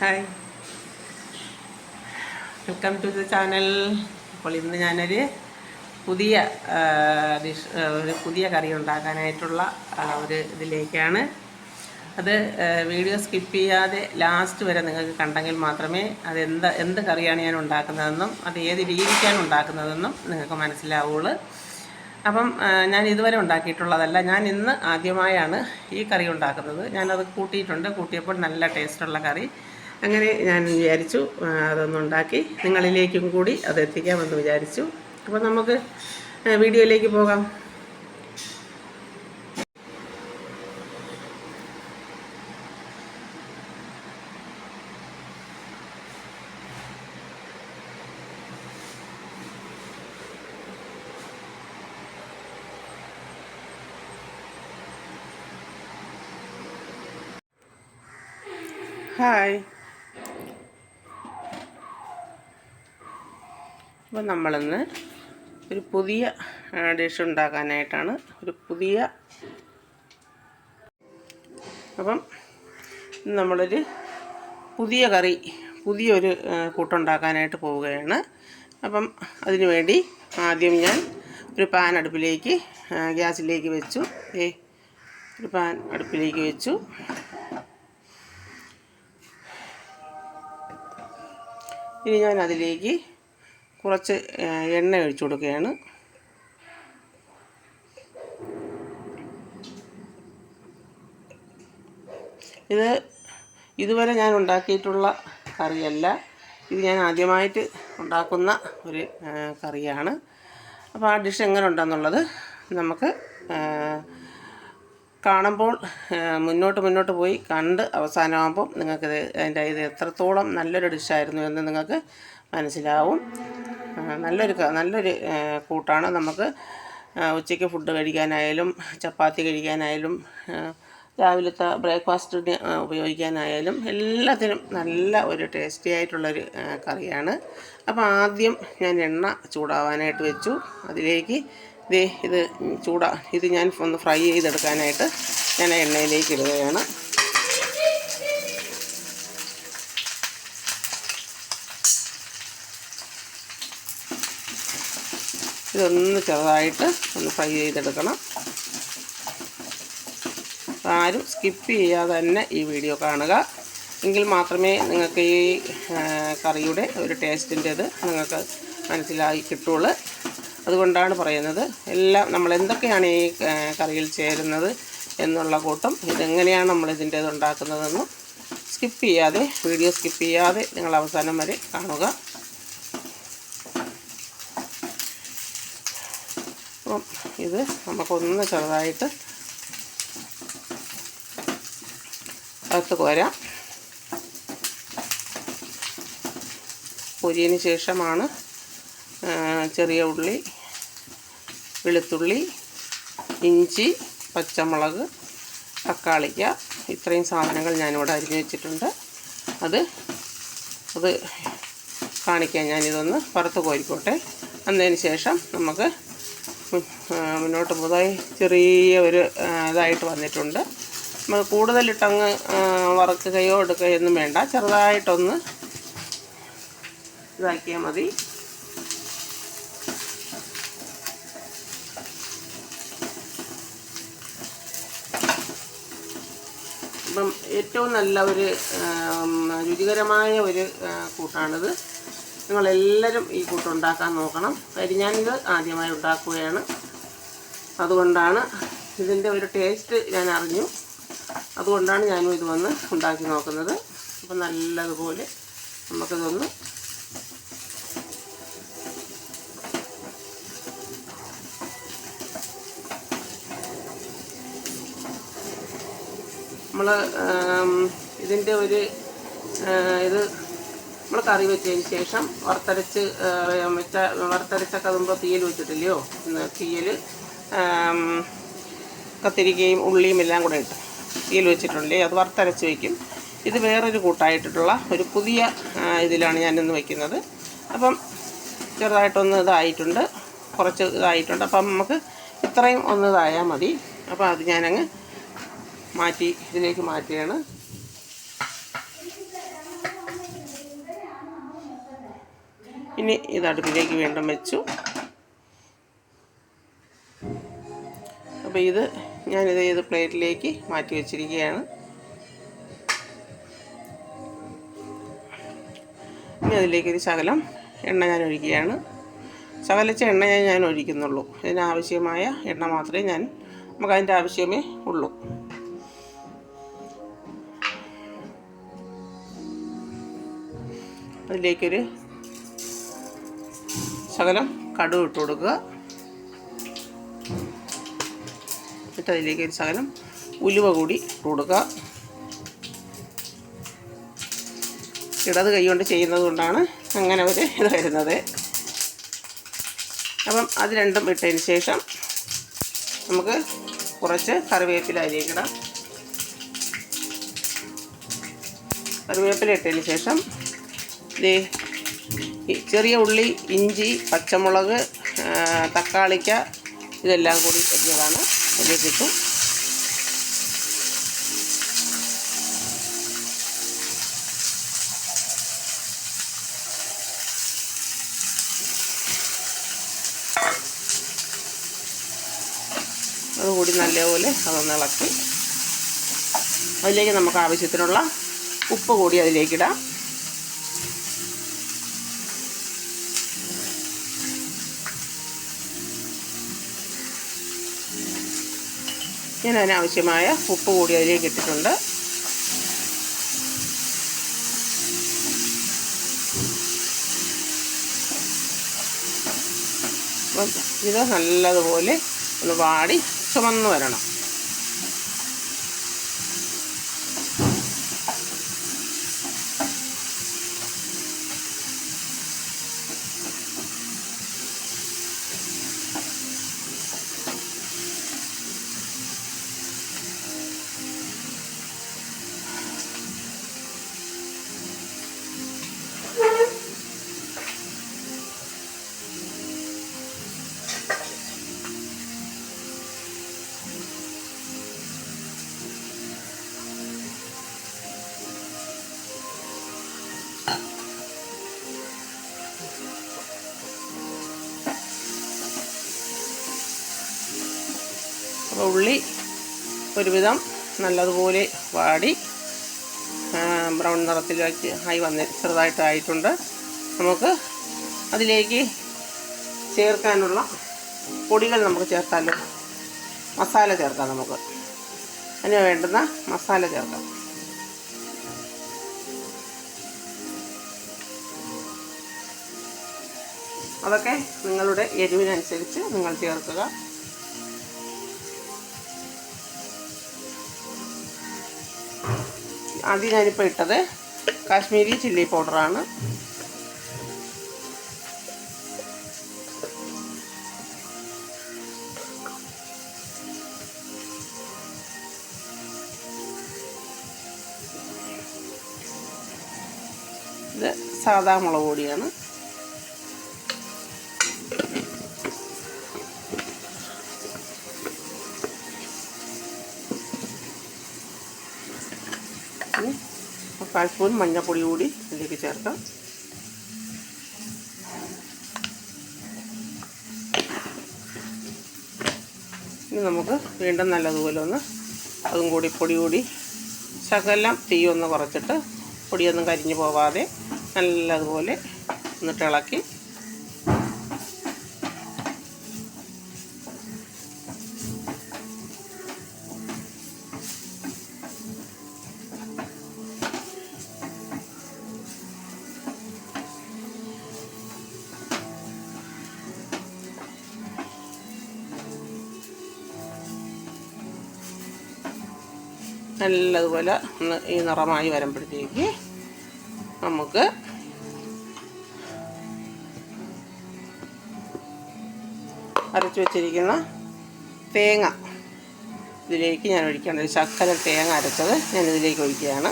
Hi. Welcome to the channel. അപ്പോൾ ഇന്ന് ഞാനൊരു പുതിയ ഡിഷ് ഒരു പുതിയ കറി ഉണ്ടാക്കാനായിട്ടുള്ള ഒരു ഇതിലേക്കാണ്. അത് വീഡിയോ സ്കിപ്പ് ചെയ്യാതെ ലാസ്റ്റ് വരെ നിങ്ങൾക്ക് കണ്ടെങ്കിൽ മാത്രമേ അത് എന്ത് എന്ത് കറിയാണ് ഞാൻ ഉണ്ടാക്കുന്നതെന്നും അത് ഏത് രീതിക്കാണ് ഉണ്ടാക്കുന്നതെന്നും നിങ്ങൾക്ക് മനസ്സിലാവുള്ളൂ. അപ്പം ഞാൻ ഇതുവരെ ഉണ്ടാക്കിയിട്ടുള്ളതല്ല. ഞാൻ ഇന്ന് ആദ്യമായാണ് ഈ കറി ഉണ്ടാക്കുന്നത്. ഞാനത് കൂട്ടിയിട്ടുണ്ട്. കൂട്ടിയപ്പോൾ നല്ല ടേസ്റ്റുള്ള കറി. അങ്ങനെ ഞാൻ വിചാരിച്ചു അതൊന്നുണ്ടാക്കി നിങ്ങളിലേക്കും കൂടി അത് എത്തിക്കാമെന്ന് വിചാരിച്ചു. അപ്പോൾ നമുക്ക് വീഡിയോയിലേക്ക് പോകാം ഹായ് അപ്പോൾ നമ്മളിന്ന് ഒരു പുതിയ ഡിഷ് ഉണ്ടാക്കാനായിട്ടാണ് ഒരു പുതിയ അപ്പം നമ്മളൊരു പുതിയ കറി പുതിയൊരു കൂട്ടുണ്ടാക്കാനായിട്ട് പോവുകയാണ്. അപ്പം അതിനു വേണ്ടി ആദ്യം ഞാൻ ഒരു പാൻ അടുപ്പിലേക്ക് ഗ്യാസിലേക്ക് വെച്ചു. ഏ ഒരു പാൻ അടുപ്പിലേക്ക് വെച്ചു. ഇനി ഞാൻ അതിലേക്ക് കുറച്ച് എണ്ണ ഒഴിച്ചു കൊടുക്കുകയാണ്. ഇത് ഇതുവരെ ഞാൻ ഉണ്ടാക്കിയിട്ടുള്ള കറിയല്ല. ഇത് ഞാൻ ആദ്യമായിട്ട് ഉണ്ടാക്കുന്ന ഒരു കറിയാണ്. അപ്പോൾ ആ ഡിഷ് എങ്ങനെ ഉണ്ടെന്നുള്ളത് നമുക്ക് കാണുമ്പോൾ മുന്നോട്ട് മുന്നോട്ട് പോയി കണ്ട് അവസാനമാകുമ്പോൾ നിങ്ങൾക്കിത് അതിന്റെ ഇത് എത്രത്തോളം നല്ലൊരു ഡിഷായിരുന്നു എന്ന് നിങ്ങൾക്ക് മനസ്സിലാവും. നല്ലൊരു നല്ലൊരു കൂട്ടാണ്. നമുക്ക് ഉച്ചയ്ക്ക് ഫുഡ് കഴിക്കാനായാലും ചപ്പാത്തി കഴിക്കാനായാലും രാവിലത്തെ ബ്രേക്ക്ഫാസ്റ്റിന് ഉപയോഗിക്കാനായാലും എല്ലാത്തിനും നല്ല ഒരു ടേസ്റ്റി ആയിട്ടുള്ളൊരു കറിയാണ്. അപ്പോൾ ആദ്യം ഞാൻ എണ്ണ ചൂടാവാനായിട്ട് വെച്ചു. അതിലേക്ക് ഇത് ഇത് ചൂടാ ഇത് ഞാൻ ഒന്ന് ഫ്രൈ ചെയ്തെടുക്കാനായിട്ട് ഞാൻ എണ്ണയിലേക്ക് ഇടുകയാണ്. ഇതൊന്ന് ചെറുതായിട്ട് ഒന്ന് ഫ്രൈ ചെയ്തെടുക്കണം. ആരും സ്കിപ്പ് ചെയ്യാതെ തന്നെ ഈ വീഡിയോ കാണുക. എങ്കിൽ മാത്രമേ നിങ്ങൾക്ക് ഈ കറിയുടെ ഒരു ടേസ്റ്റിന്റേത് നിങ്ങൾക്ക് മനസ്സിലായി കിട്ടുള്ളൂ. അതുകൊണ്ടാണ് പറയുന്നത് എല്ലാം നമ്മൾ എന്തൊക്കെയാണ് ഈ കറിയിൽ ചേരുന്നത് എന്നുള്ള കൂട്ടം ഇതെങ്ങനെയാണ് നമ്മൾ ഇതിന്റേത് ഉണ്ടാക്കുന്നതെന്നും സ്കിപ്പ് ചെയ്യാതെ വീഡിയോ സ്കിപ്പ് ചെയ്യാതെ നിങ്ങൾ അവസാനം വരെ കാണുക. അപ്പം ഇത് നമുക്കൊന്ന് ചെറുതായിട്ട് അകത്ത് കോരാം. പൊരിയതിന് ശേഷമാണ് ചെറിയ ഉള്ളി വെളുത്തുള്ളി ഇഞ്ചി പച്ചമുളക് തക്കാളിക്ക ഇത്രയും സാധനങ്ങൾ ഞാനിവിടെ അരിഞ്ഞു വെച്ചിട്ടുണ്ട്. അത് അത് കാണിക്കാൻ ഞാനിതൊന്ന് പുറത്ത് കോരിക്കോട്ടെ. അന്നതിന് ശേഷം നമുക്ക് മുന്നോട്ട് പോതായി ചെറിയ ഒരു ഇതായിട്ട് വന്നിട്ടുണ്ട്. നമ്മൾ കൂടുതലിട്ടങ്ങ് വറക്കുകയോ എടുക്കുകയോ ഒന്നും വേണ്ട. ചെറുതായിട്ടൊന്ന് ഇതാക്കിയാൽ മതി. ഇപ്പം ഏറ്റവും നല്ല ഒരു രുചികരമായ ഒരു കൂട്ടാണിത്. നിങ്ങളെല്ലാവരും ഈ കൂട്ടുണ്ടാക്കാൻ നോക്കണം. കാര്യം ഞാനിത് ആദ്യമായി ഉണ്ടാക്കുകയാണ്. അതുകൊണ്ടാണ് ഇതിന്റെ ഒരു ടേസ്റ്റ് ഞാൻ അറിഞ്ഞു അതുകൊണ്ടാണ് ഞാനും ഇത് വന്ന് ഉണ്ടാക്കി നോക്കുന്നത്. അപ്പം നല്ലതുപോലെ നമുക്കിതൊന്ന് നമ്മൾ ഇതിന്റെ ഒരു ഇത് നമ്മൾ കറി വെച്ചതിന് ശേഷം വറുത്തരച്ച് വെച്ച വറുത്തരച്ച കതുമ്പോൾ തീയൽ വെച്ചിട്ടില്ലയോ തീയൽ കത്തിരിക്കയും ഉള്ളിയും എല്ലാം കൂടെ ഇട്ട് തീയൽ വെച്ചിട്ടുണ്ടേ അത് വറുത്തരച്ച് വയ്ക്കും. ഇത് വേറൊരു കൂട്ടായിട്ടിട്ടുള്ള ഒരു പുതിയ ഇതിലാണ് ഞാനിന്ന് വയ്ക്കുന്നത് അപ്പം ചെറുതായിട്ടൊന്ന് ഇതായിട്ടുണ്ട്. കുറച്ച് ഇതായിട്ടുണ്ട്. അപ്പം നമുക്ക് ഇത്രയും ഒന്ന് ഇതായാൽ മതി. അപ്പോൾ അത് ഞാനങ്ങ് മാറ്റി ഇതിലേക്ക് മാറ്റുകയാണ് ഇനി ഇത് അടുപ്പിലേക്ക് വീണ്ടും വെച്ചു. അപ്പോൾ ഇത് ഞാനിത് ഇത് പ്ലേറ്റിലേക്ക് മാറ്റി വെച്ചിരിക്കുകയാണ്. ഇനി അതിലേക്ക് ഒരു ശകലം എണ്ണ ഞാൻ ഒഴിക്കുകയാണ്. ശകലിച്ച എണ്ണ ഞാൻ ഒഴിക്കുന്നുള്ളൂ. ഇതിനാവശ്യമായ എണ്ണ മാത്രമേ ഞാൻ നമുക്ക് അതിന്റെ ആവശ്യമേ ഉള്ളൂ. അതിലേക്കൊരു ശകലം കടുക് ഇട്ട് കൊടുക്കുക. എന്നിട്ട് അതിലേക്ക് ഒരു ശകലം ഉലുവ കൂടി ഇട്ട് കൊടുക്കുക. ഇടത് കൈ കൊണ്ട് ചെയ്യുന്നത് കൊണ്ടാണ് അങ്ങനെ ഒരു ഇത് വരുന്നത്. അപ്പം അത് രണ്ടും ഇട്ടതിന് ശേഷം നമുക്ക് കുറച്ച് കറിവേപ്പില അരിയിക്കണം കറിവേപ്പില ഇട്ടതിന് ശേഷം ഈ ചെറിയ ഉള്ളി ഇഞ്ചി പച്ചമുളക് തക്കാളിക്ക ഇതെല്ലാം കൂടി അരിഞ്ഞതാണ്. അതിലേക്ക് ഇട്ടു അതുകൂടി നല്ലപോലെ അതൊന്ന് ഇളക്കി. അതിലേക്ക് നമുക്ക് ആവശ്യത്തിനുള്ള ഉപ്പ് കൂടി അതിലേക്കിടാം. ഞാൻ അതിനാവശ്യമായ ഉപ്പ് കൂടി അതിലേക്ക് ഇട്ടിട്ടുണ്ട്. ഇത് നല്ലതുപോലെ ഒന്ന് വാടി ചുമന്ന് വരണം. അപ്പോൾ ഉള്ളി ഒരുവിധം നല്ലതുപോലെ വാടി ബ്രൗൺ നിറത്തിലേക്ക് ആയി വന്ന് ചെറുതായിട്ടായിട്ടുണ്ട്. നമുക്ക് അതിലേക്ക് ചേർക്കാനുള്ള പൊടികൾ നമുക്ക് ചേർത്താലോ? മസാല ചേർക്കാം നമുക്ക്. അതിന് വേണ്ടുന്ന മസാല ചേർക്കാം. അതൊക്കെ നിങ്ങളുടെ എരിവിനനുസരിച്ച് നിങ്ങൾ ചേർക്കുക. ആദ്യം ഞാനിപ്പോൾ ഇട്ടത് കാശ്മീരി ചില്ലി പൗഡറാണ്. ഇത് സാധാ മുളക് പൊടിയാണ്. കാൽ സ്പൂൺ മഞ്ഞൾപ്പൊടി കൂടി ഇതിലേക്ക് ചേർക്കാം. ഇനി നമുക്ക് വീണ്ടും നല്ലതുപോലെ ഒന്ന് അതും കൂടി പൊടി കൂടി ശകലം തീ ഒന്ന് കുറച്ചിട്ട് പൊടിയൊന്നും കരിഞ്ഞു പോവാതെ നല്ലതുപോലെ ഒന്ന് ഇളക്കി നല്ലതുപോലെ ഒന്ന് ഈ നിറമായി വരുമ്പോഴത്തേക്ക് നമുക്ക് അരച്ച് വെച്ചിരിക്കുന്ന തേങ്ങ ഇതിലേക്ക് ഞാൻ ഒഴിക്കുകയാണ്. ഒരു ശക്കര തേങ്ങ അരച്ചത് ഞാൻ ഇതിലേക്ക് ഒഴിക്കുകയാണ്.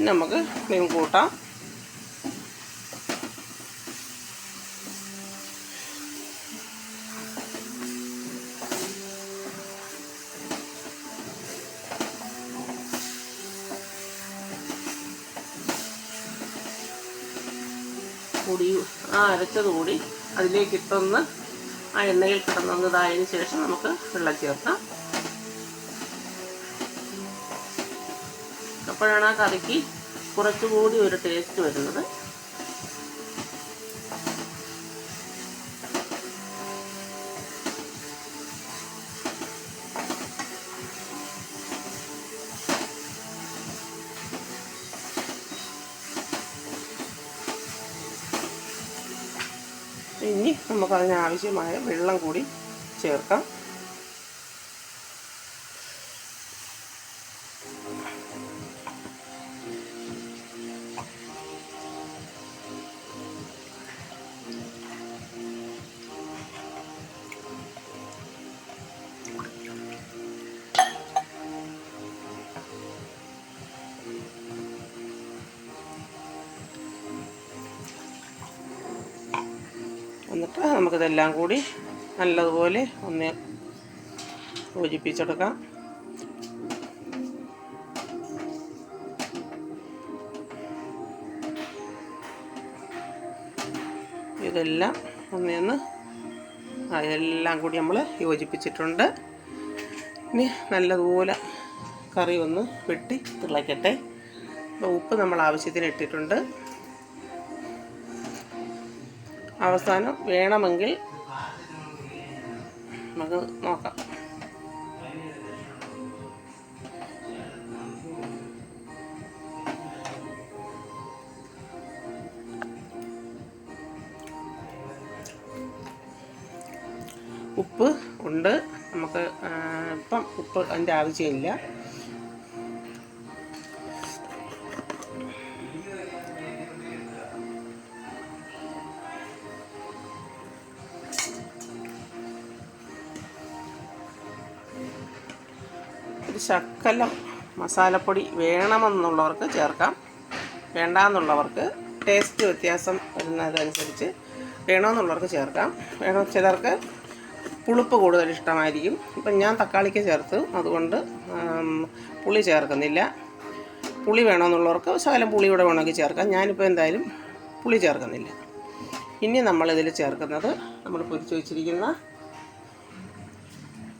പിന്നെ നമുക്ക് ക്രീം കൂട്ടാം. കൂടി ആ അരച്ചത് കൂടി അതിലേക്ക് ഇട്ടൊന്ന് ആ എണ്ണയിൽ കിടന്നതായതിനു ശേഷം നമുക്ക് വെള്ളം ചേർക്കാം. അപ്പോഴാണ് ആ കറിക്ക് കുറച്ചുകൂടി ഒരു ടേസ്റ്റ് വരുന്നത്. ഇനി നമുക്ക് അതിനാവശ്യമായ വെള്ളം കൂടി ചേർക്കാം. നമുക്കിതെല്ലാം കൂടി നല്ലതുപോലെ ഒന്ന് യോജിപ്പിച്ചെടുക്കാം. ഇതെല്ലാം ഒന്നേന്ന് എല്ലാം കൂടി നമ്മൾ യോജിപ്പിച്ചിട്ടുണ്ട്. ഇനി നല്ലതുപോലെ കറി ഒന്ന് വെട്ടി തിളയ്ക്കട്ടെ ഉപ്പ് നമ്മൾ ആവശ്യത്തിന് ഇട്ടിട്ടുണ്ട്. അവസാനം വേണമെങ്കിൽ നമുക്ക് നോക്കാം. ഉപ്പ് ഉണ്ട്. നമുക്ക് ഇപ്പം ഉപ്പ് അതിന്റെ ആവശ്യമില്ല. ഒരു മസാലപ്പൊടി വേണമെന്നുള്ളവർക്ക് ചേർക്കാം. വേണ്ടാന്നുള്ളവർക്ക് ടേസ്റ്റ് വ്യത്യാസം വരുന്നതനുസരിച്ച് വേണമെന്നുള്ളവർക്ക് ചേർക്കാം. വേണം ചിലർക്ക് പുളിപ്പ് കൂടുതൽ ഇഷ്ടമായിരിക്കും. ഇപ്പം ഞാൻ തക്കാളിക്ക് ചേർത്ത്. അതുകൊണ്ട് പുളി ചേർക്കുന്നില്ല. പുളി വേണമെന്നുള്ളവർക്ക് ശകലം പുളിയുടെ വേണമെങ്കിൽ ചേർക്കാം. ഞാനിപ്പോൾ എന്തായാലും പുളി ചേർക്കുന്നില്ല. ഇനി നമ്മളിതിൽ ചേർക്കുന്നത് നമ്മൾ പൊരിച്ചു വെച്ചിരിക്കുന്ന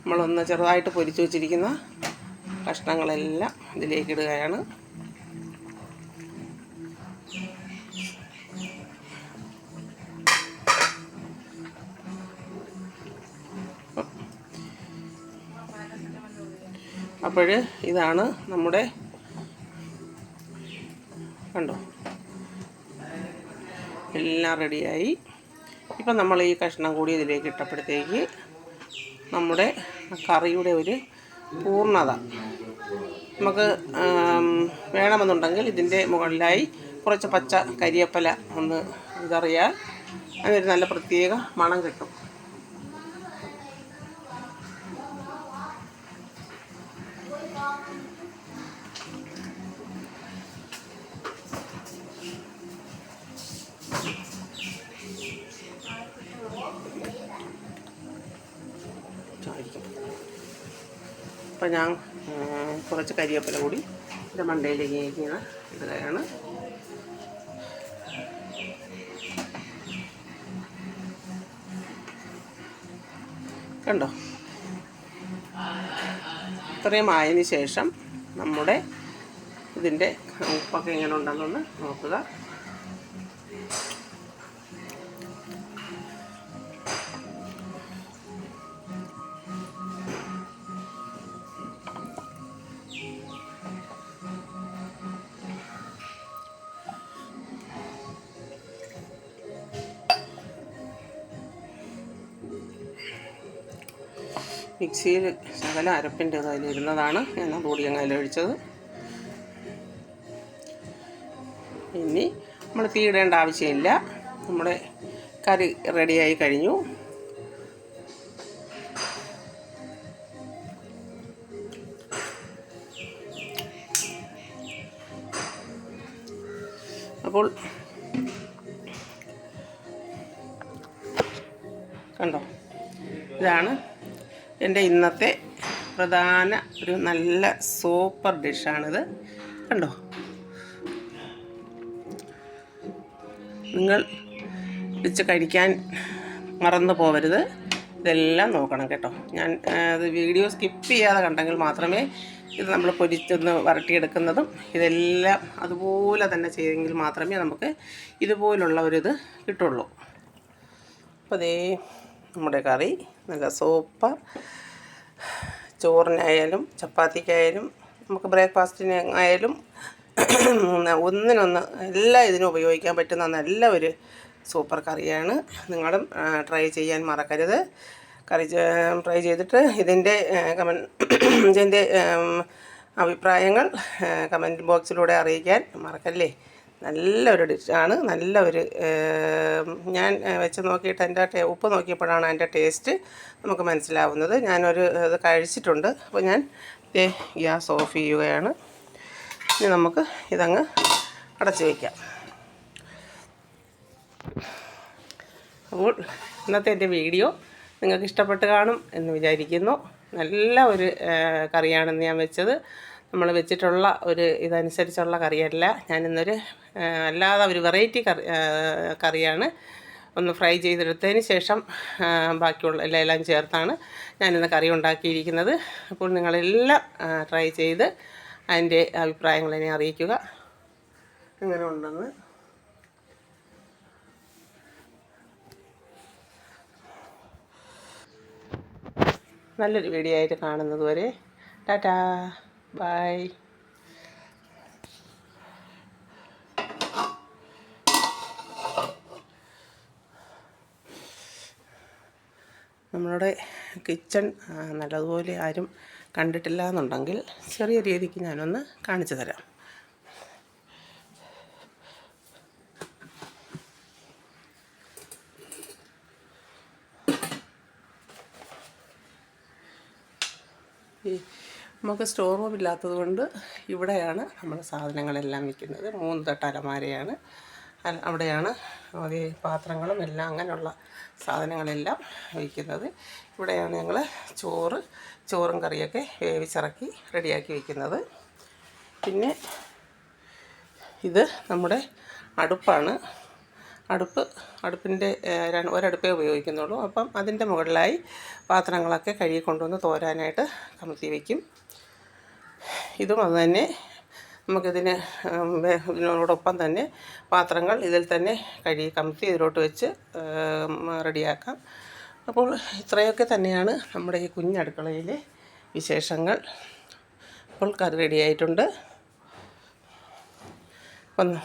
നമ്മളൊന്ന് ചെറുതായിട്ട് പൊരിച്ചു വെച്ചിരിക്കുന്ന കഷ്ണങ്ങളെല്ലാം ഇതിലേക്ക് ഇടുകയാണ് അപ്പോൾ ഇതാണ് നമ്മുടെ കണ്ടോ? എല്ലാം റെഡിയായി. ഇപ്പം നമ്മൾ ഈ കഷ്ണം കൂടി ഇതിലേക്ക് ഇട്ടപ്പോഴത്തേക്ക് നമ്മുടെ കറിയുടെ ഒരു പൂർണത. നമുക്ക് വേണമെന്നുണ്ടെങ്കിൽ ഇതിന്റെ മുകളിലായി കുറച്ച് പച്ച കരിയപ്പല ഒന്ന് ഇതറിയാൽ അതിനൊരു നല്ല പ്രത്യേക മണം കിട്ടും. അപ്പം ഞാൻ കുറച്ച് കരിവേപ്പില കൂടി ഇത് മണ്ടയിലേക്ക് ഇരിക്കുന്ന ഇടുകയാണ് കണ്ടോ? ഇത്രയും ആയതിന് ശേഷം നമ്മുടെ ഇതിന്റെ ഉപ്പൊക്കെ എങ്ങനെ ഉണ്ടെന്നൊന്ന് നോക്കുക. മിക്സിയിൽ ശകല അരപ്പിന്റെ അതിലിരുന്നതാണ് ഞാൻ അതുകൂടി അങ്ങ് അതിലൊഴിച്ചത്. ഇനി നമ്മൾ തീയിടേണ്ട ആവശ്യമില്ല. നമ്മുടെ കറി റെഡിയായി കഴിഞ്ഞു. അപ്പോൾ കണ്ടോ? ഇതാണ് എന്റെ ഇന്നത്തെ പ്രധാന ഒരു നല്ല സൂപ്പർ ഡിഷാണിത്. കണ്ടോ? നിങ്ങൾ വെച്ച് കഴിക്കാൻ മറന്നു പോവരുത്. ഇതെല്ലാം നോക്കണം കേട്ടോ. ഞാൻ അത് വീഡിയോ സ്കിപ്പ് ചെയ്യാതെ കണ്ടെങ്കിൽ മാത്രമേ ഇത് നമ്മൾ പൊരിച്ചൊന്ന് വരട്ടിയെടുക്കുന്നതും ഇതെല്ലാം അതുപോലെ തന്നെ ചെയ്തെങ്കിൽ മാത്രമേ നമുക്ക് ഇതുപോലുള്ള ഒരിത് കിട്ടുള്ളൂ. അപ്പോൾ അതേ നമ്മുടെ കറി. നല്ല സൂപ്പർ. ചോറിനായാലും ചപ്പാത്തിക്കായാലും നമുക്ക് ബ്രേക്ക്ഫാസ്റ്റിന് ആയാലും ഒന്നിനൊന്ന് എല്ലാ ഇതിനും ഉപയോഗിക്കാൻ പറ്റുന്ന നല്ല ഒരു സൂപ്പർ കറിയാണ്. നിങ്ങളും ട്രൈ ചെയ്യാൻ മറക്കരുത്. കറി ട്രൈ ചെയ്തിട്ട് ഇതിന്റെ കമൻ ഇതിന്റെ അഭിപ്രായങ്ങൾ കമന്റ് ബോക്സിലൂടെ അറിയിക്കാൻ മറക്കല്ലേ? നല്ലൊരു ഡിഷാണ് നല്ല ഒരു ഞാൻ വെച്ച് നോക്കിയിട്ട് ടേ ഉപ്പ് നോക്കിയപ്പോഴാണ് അതിന്റെ ടേസ്റ്റ് നമുക്ക് മനസ്സിലാവുന്നത്. ഞാനൊരു ഇത് കഴിച്ചിട്ടുണ്ട്. അപ്പോൾ ഞാൻ ഗ്യാസ് ഓഫ് ചെയ്യുകയാണ്. ഇനി നമുക്ക് ഇതങ്ങ് അടച്ചു വയ്ക്കാം അപ്പോൾ ഇന്നത്തെ എന്റെ വീഡിയോ നിങ്ങൾക്ക് ഇഷ്ടപ്പെട്ട് കാണും എന്ന് വിചാരിക്കുന്നു. നല്ല ഒരു കറിയാണെന്ന് ഞാൻ വെച്ചത്. നമ്മൾ വെച്ചിട്ടുള്ള ഒരു ഇതനുസരിച്ചുള്ള കറിയല്ല. ഞാനിന്നൊരു അല്ലാതെ ഒരു വെറൈറ്റി കറി കറിയാണ് ഒന്ന് ഫ്രൈ ചെയ്തെടുത്തതിന് ശേഷം ബാക്കിയുള്ള എല്ലാം എല്ലാം ചേർത്താണ് ഞാനിന്ന് കറി ഉണ്ടാക്കിയിരിക്കുന്നത്. അപ്പോൾ നിങ്ങളെല്ലാം ട്രൈ ചെയ്ത് അതിന്റെ അഭിപ്രായങ്ങൾ എന്നെ അറിയിക്കുക. എങ്ങനെ ഉണ്ടെന്ന്. നല്ലൊരു വീഡിയോ ആയിട്ട് കാണുന്നത് വരെ. ടാറ്റാ. ബൈ നമ്മളുടെ കിച്ചൺ നല്ലതുപോലെ ആരും കണ്ടിട്ടില്ല എന്നുണ്ടെങ്കിൽ ചെറിയ രീതിക്ക് ഞാനൊന്ന് കാണിച്ചു തരാം. ഈ നമുക്ക് സ്റ്റോർ റൂം ഇല്ലാത്തത് കൊണ്ട് ഇവിടെയാണ് നമ്മുടെ സാധനങ്ങളെല്ലാം വിൽക്കുന്നത്. മൂന്ന് തട്ട് അലമാരയാണ്. അവിടെയാണ് ഈ പാത്രങ്ങളും എല്ലാം അങ്ങനെയുള്ള സാധനങ്ങളെല്ലാം വയ്ക്കുന്നത് ഇവിടെയാണ് ഞങ്ങൾ ചോറ് ചോറും കറിയൊക്കെ വേവിച്ചിറക്കി റെഡിയാക്കി വയ്ക്കുന്നത് പിന്നെ ഇത് നമ്മുടെ അടുപ്പാണ്. അടുപ്പ് അടുപ്പിന്റെ ഒരടുപ്പേ ഉപയോഗിക്കുന്നുള്ളൂ. അപ്പം അതിന്റെ മുകളിലായി പാത്രങ്ങളൊക്കെ കഴുകി കൊണ്ടുവന്ന് തോരാനായിട്ട് കമത്തി വയ്ക്കും ഇതും അത് തന്നെ നമുക്കിതിന് ഇതിനോടൊപ്പം തന്നെ പാത്രങ്ങൾ ഇതിൽ തന്നെ കഴുകി കമത്തി ഇതിലോട്ട് വെച്ച് റെഡിയാക്കാം. അപ്പോൾ ഇത്രയൊക്കെ തന്നെയാണ് നമ്മുടെ ഈ കുഞ്ഞടുക്കളയിലെ വിശേഷങ്ങൾ. അപ്പോൾ കറി റെഡിയായിട്ടുണ്ട്. ഒന്ന്